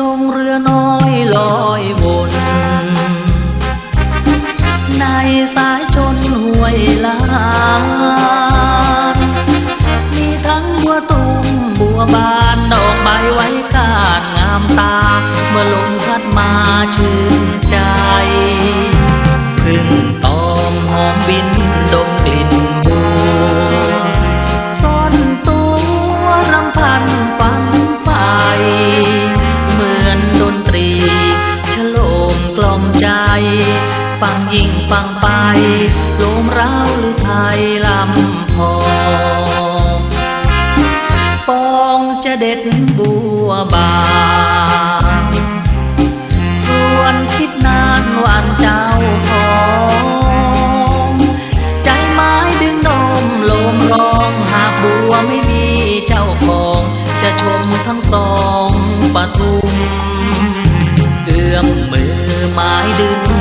ลงเรือน้อยลอยบน ในสายชนห้วยลางมีทั้งบัวตุ้มบัวบานดอกใบไว้กาดงามตา เมื่อลมพัดมาชื่นใจพึ่งตอมหอมบินดมกลิ่น ฟังไปโลมร้าวหรือไทยลำพองปองจะเด็ดบัวบานควรคิดนานวันเจ้าของใจไม้ดึงนมลมร้องหากบัวไม่มีเจ้าของ จะชมทั้งสองปทุมเอื้อมมือไม้ดึง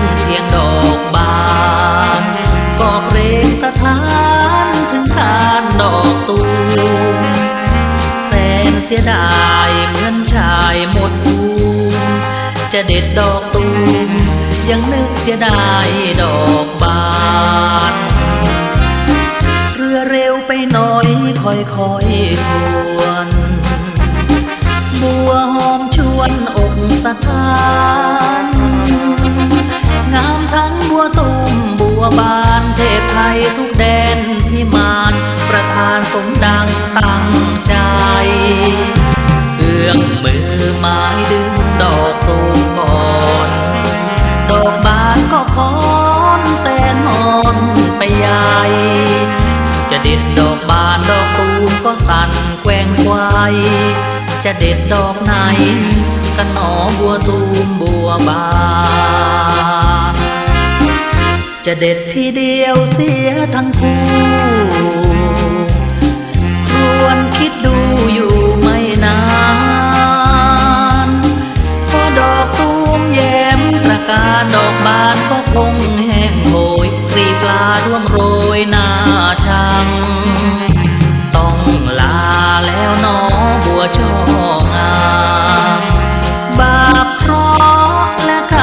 จะเด็ดดอกตูมยังนึกเสียดายดอกบาน เรือเร็วไปหน่อยค่อยๆควรบัวหอมชวนอกสถานงามทั้งบัวตูมบัวบานเทพไทยทุกแดนพิมานประธานสมดังตั้งใจเอื้อมมือไม้ดึงดอกตู คอนแสนหอนไปใหญ่ จะเด็ดดอกบานดอกตูมก็สั่นแกว่งไกวจะเด็ดดอกไหนกันหนอบัวตูมบัวบาน จะเด็ดทีเดียวเสียทั้งคู่ การดอกบานก็คงแห้งโหยกรีปลาร่วงโรยหน้าชัง ต้องลาแล้วหนองบัวช่องามบาปเคราะห์และค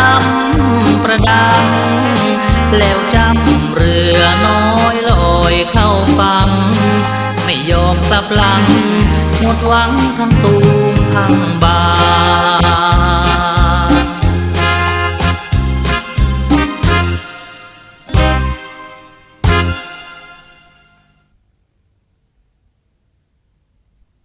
ำประดัง แล้วจำเรือน้อยลอยเข้าฟัง ไม่ยอมกลับหลัง หมดหวังทั้งตูมทั้งบา